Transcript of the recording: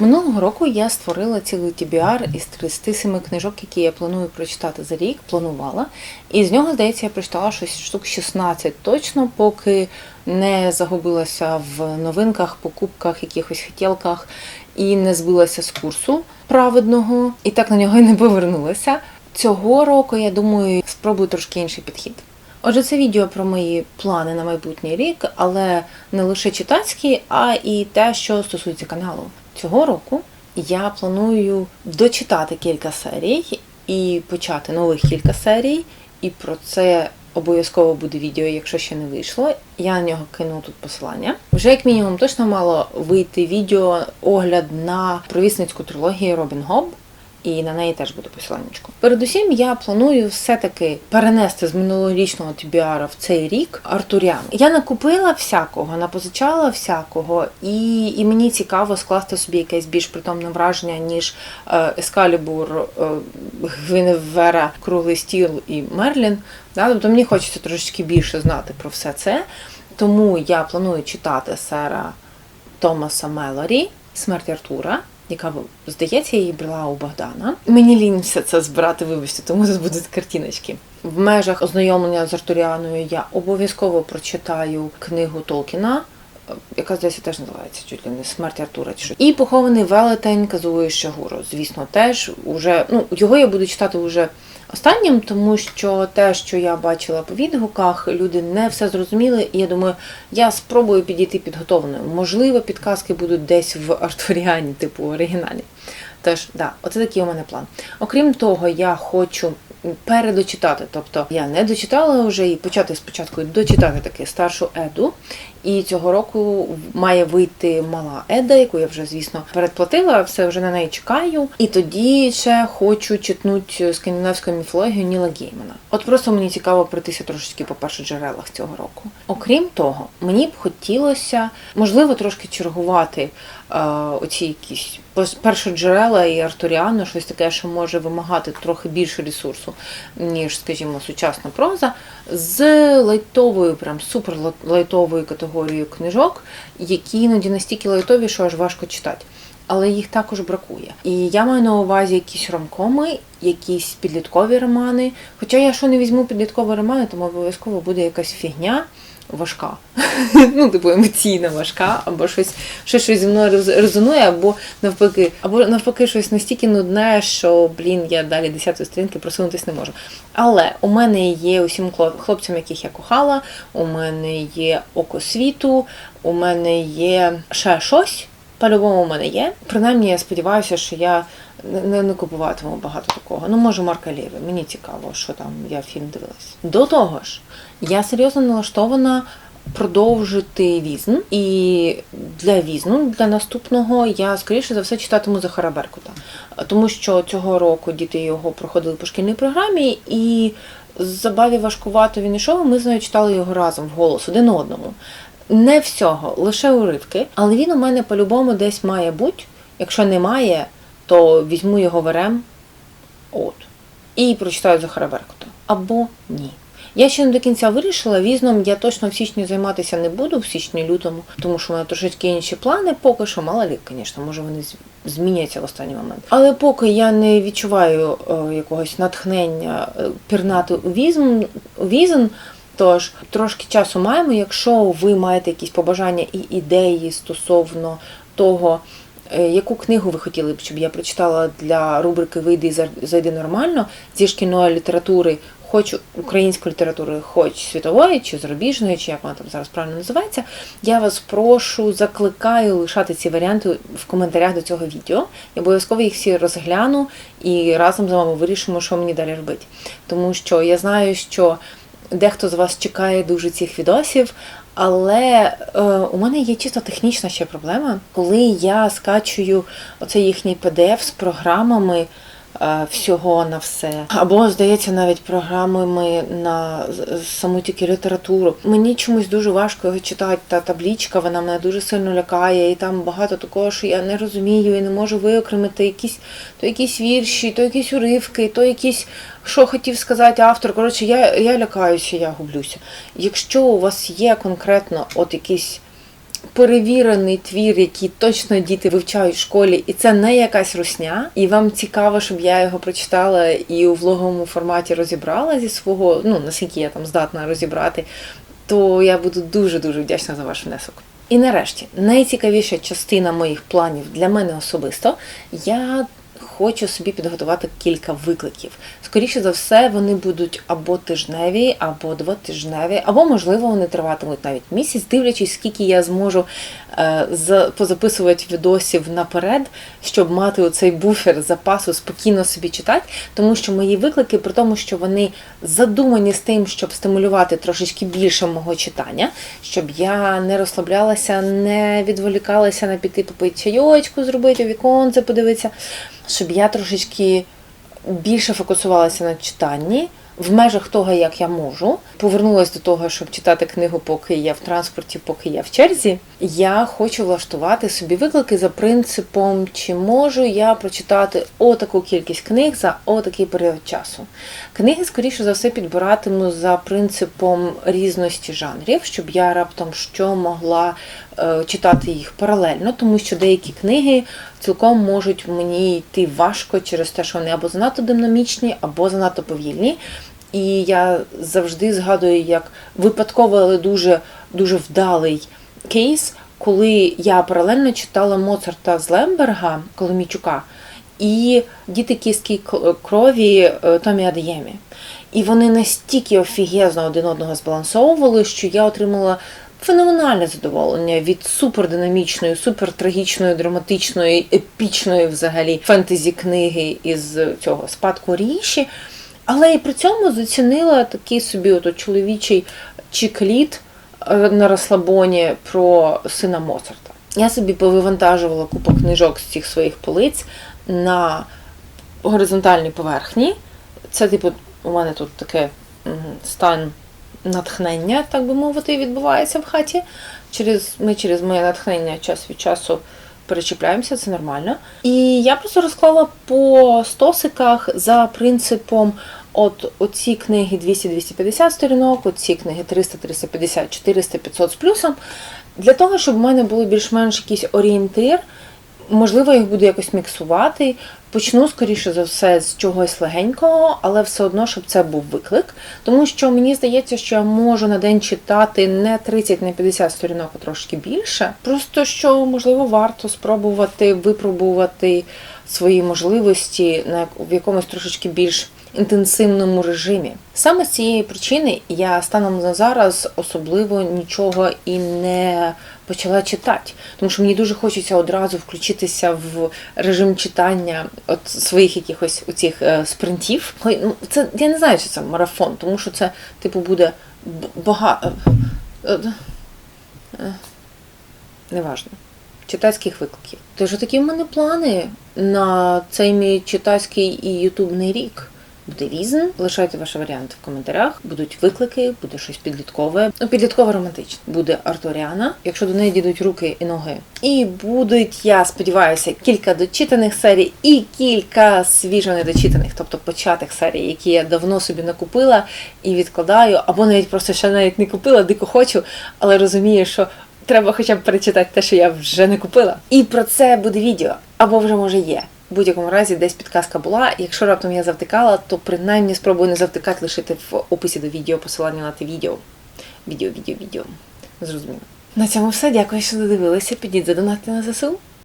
Минулого року я створила цілий TBR із 37 книжок, які я планую прочитати за рік, планувала. І з нього, здається, я прочитала щось штук 16 точно, поки не загубилася в новинках, покупках, якихось хотілках і не збилася з курсу праведного, і так на нього і не повернулася. Цього року, я думаю, спробую трошки інший підхід. Отже, це відео про мої плани на майбутній рік, але не лише читацькі, а і те, що стосується каналу. Цього року я планую дочитати кілька серій і почати нових кілька серій. І про це обов'язково буде відео, якщо ще не вийшло. Я на нього кину тут посилання. Вже як мінімум точно мало вийти відео огляд на провісницьку трилогію Робін Гоб. І на неї теж буде посиланнячко. Передусім, я планую все-таки перенести з минулорічного TBR в цей рік Артуріан. Я накупила всякого, напозичала всякого, і і мені цікаво скласти собі якесь більш притомне враження, ніж е, Ескалібур, е, Гвіневера, Круглий стіл і Мерлін. Да? Тобто мені хочеться трошечки більше знати про все це. Тому я планую читати сера Томаса Мелорі Смерть Артура яка здається, я її брала у Богдана. Мені лінь все це збирати, вибачте, тому тут будуть картиночки. В межах ознайомлення з Артуріаною я обов'язково прочитаю книгу Толкіна. Яка здається теж називається чуть ли не смерть Артура. чи що. І похований велетень Казуї Шагуру. Звісно, теж уже ну його я буду читати вже останнім, тому що те, що я бачила по відгуках, люди не все зрозуміли, і я думаю, я спробую підійти підготовленою. Можливо, підказки будуть десь в Артуріані, типу оригіналі. Тож, да, оце такий у мене план. Окрім того, я хочу передочитати. Тобто я не дочитала вже і почати спочатку дочитати таки старшу еду. І цього року має вийти мала еда, яку я вже, звісно, передплатила, все вже на неї чекаю. І тоді ще хочу читнути скандинавську міфологію Ніла Геймана. От просто мені цікаво пройтися трошечки по перших джерелах цього року. Окрім того, мені б хотілося, можливо, трошки чергувати е, оці якісь першоджерела і артуріано, щось таке, що може вимагати трохи більше ресурсу, ніж, скажімо, сучасна проза, з лайтовою, прям супер лайтовою категорією книжок, які іноді настільки лайтові, що аж важко читати. Але їх також бракує. І я маю на увазі якісь ромкоми, якісь підліткові романи. Хоча я що не візьму підліткові романи, тому обов'язково буде якась фігня важка. ну, типу, емоційно важка, або щось щось, щось зі мною резонує, або навпаки, або навпаки, щось настільки нудне, що, блін, я далі 10 сторінки просунутися не можу. Але у мене є усім хлопцям, яких я кохала, у мене є око світу, у мене є ще щось. По-любому у мене є. Принаймні, я сподіваюся, що я не, не купуватиму багато такого. Ну, може, Марка Лєві. Мені цікаво, що там я фільм дивилась. До того ж, я серйозно налаштована продовжити візн. І для візну, для наступного, я, скоріше за все, читатиму Захара Беркута. Тому що цього року діти його проходили по шкільній програмі, і забаві важкувато він ішов, ми з нею читали його разом в голос один одному. Не всього, лише уривки, але він у мене по-любому десь має бути. Якщо немає, то візьму його верем от, і прочитаю Захара Беркута. Або ні. Я ще не до кінця вирішила, візном я точно в січні займатися не буду, в січні-лютому, тому що в мене трошечки інші плани, поки що, мало лі, звісно, може вони зміняться в останній момент. Але поки я не відчуваю о, якогось натхнення е, пірнати візм, у візн, Тож трошки часу маємо. Якщо ви маєте якісь побажання і ідеї стосовно того, е, яку книгу ви хотіли б, щоб я прочитала для рубрики Вийди зайди нормально зі шкільної літератури, хоч української літератури, хоч світової, чи зарубіжної, чи як вона там зараз правильно називається, я вас прошу, закликаю лишати ці варіанти в коментарях до цього відео. Я обов'язково їх всі розгляну і разом з вами вирішимо, що мені далі робити. Тому що я знаю, що. Дехто з вас чекає дуже цих відосів, але е, у мене є чисто технічна ще проблема, коли я скачую оцей їхній PDF з програмами. Е, всього на все. Або, здається, навіть програмами на саму тільки літературу. Мені чомусь дуже важко його читати. Та таблічка, вона мене дуже сильно лякає, і там багато такого, що я не розумію і не можу виокремити якісь то якісь вірші, то якісь уривки, то якісь, що хотів сказати автор. Коротше, я я лякаюся, я гублюся. Якщо у вас є конкретно от якісь перевірений твір, який точно діти вивчають в школі, і це не якась русня, і вам цікаво, щоб я його прочитала і у влоговому форматі розібрала зі свого, ну наскільки я там здатна розібрати, то я буду дуже дуже вдячна за ваш внесок. І нарешті найцікавіша частина моїх планів для мене особисто. Я хочу собі підготувати кілька викликів. Скоріше за все, вони будуть або тижневі, або двотижневі, або, можливо, вони триватимуть навіть місяць, дивлячись, скільки я зможу е, за- позаписувати відосів наперед, щоб мати оцей буфер запасу спокійно собі читати. Тому що мої виклики, при тому, що вони задумані з тим, щоб стимулювати трошечки більше мого читання, щоб я не розслаблялася, не відволікалася на піти попити чайочку, зробити віконце, подивитися, щоб я трошечки більше фокусувалася на читанні. В межах того, як я можу, повернулася до того, щоб читати книгу, поки я в транспорті, поки я в черзі. Я хочу влаштувати собі виклики за принципом, чи можу я прочитати отаку кількість книг за отакий період часу. Книги, скоріше за все, підбиратиму за принципом різності жанрів, щоб я раптом що могла е, читати їх паралельно, тому що деякі книги цілком можуть мені йти важко через те, що вони або занадто динамічні, або занадто повільні. І я завжди згадую як випадковий, але дуже, дуже вдалий кейс, коли я паралельно читала Моцарта з Лемберга Коломійчука і діти кістки крові е, Томі Адеємі. І вони настільки офігезно один одного збалансовували, що я отримала феноменальне задоволення від супердинамічної, супертрагічної, драматичної, епічної взагалі фентезі книги із цього спадку ріші. Але і при цьому зацінила такий собі ото чоловічий чікліт е, на розслабоні про сина Моцарта. Я собі повивантажувала купу книжок з цих своїх полиць на горизонтальній поверхні. Це, типу, у мене тут таке стан натхнення, так би мовити, відбувається в хаті. Через, ми через моє натхнення час від часу перечіпляємося, це нормально. І я просто розклала по стосиках за принципом. От оці книги 200-250 сторінок, оці книги 300, 350, 400, 500 з плюсом. Для того, щоб в мене було більш-менш якийсь орієнтир, можливо, їх буду якось міксувати. Почну, скоріше за все, з чогось легенького, але все одно, щоб це був виклик. Тому що мені здається, що я можу на день читати не 30, не 50 сторінок, а трошки більше. Просто що, можливо, варто спробувати випробувати свої можливості на в якомусь трошечки більш інтенсивному режимі. Саме з цієї причини я станом на зараз особливо нічого і не почала читати, тому що мені дуже хочеться одразу включитися в режим читання от своїх якихось оцих е, спринтів. Ну це я не знаю, чи це марафон, тому що це типу буде багато. Неважно. Читацьких викликів. Тож такі в мене плани на цей мій читацький і ютубний рік. Буде різне. Лишайте ваші варіанти в коментарях. Будуть виклики, буде щось підліткове. Ну, підліткове романтичне. Буде Артуріана, якщо до неї дійдуть руки і ноги. І будуть, я сподіваюся, кілька дочитаних серій і кілька свіжо недочитаних, тобто початих серій, які я давно собі накупила і відкладаю, або навіть просто ще навіть не купила, дико хочу, але розумію, що треба хоча б перечитати те, що я вже не купила. І про це буде відео, або вже може є. В будь-якому разі десь підказка була. Якщо раптом я завтикала, то принаймні спробую не завтикати, лишити в описі до відео посилання на те відео. Відео, відео, відео. Зрозуміло. На цьому все. Дякую, що додивилися. Підіть задонати на ЗСУ.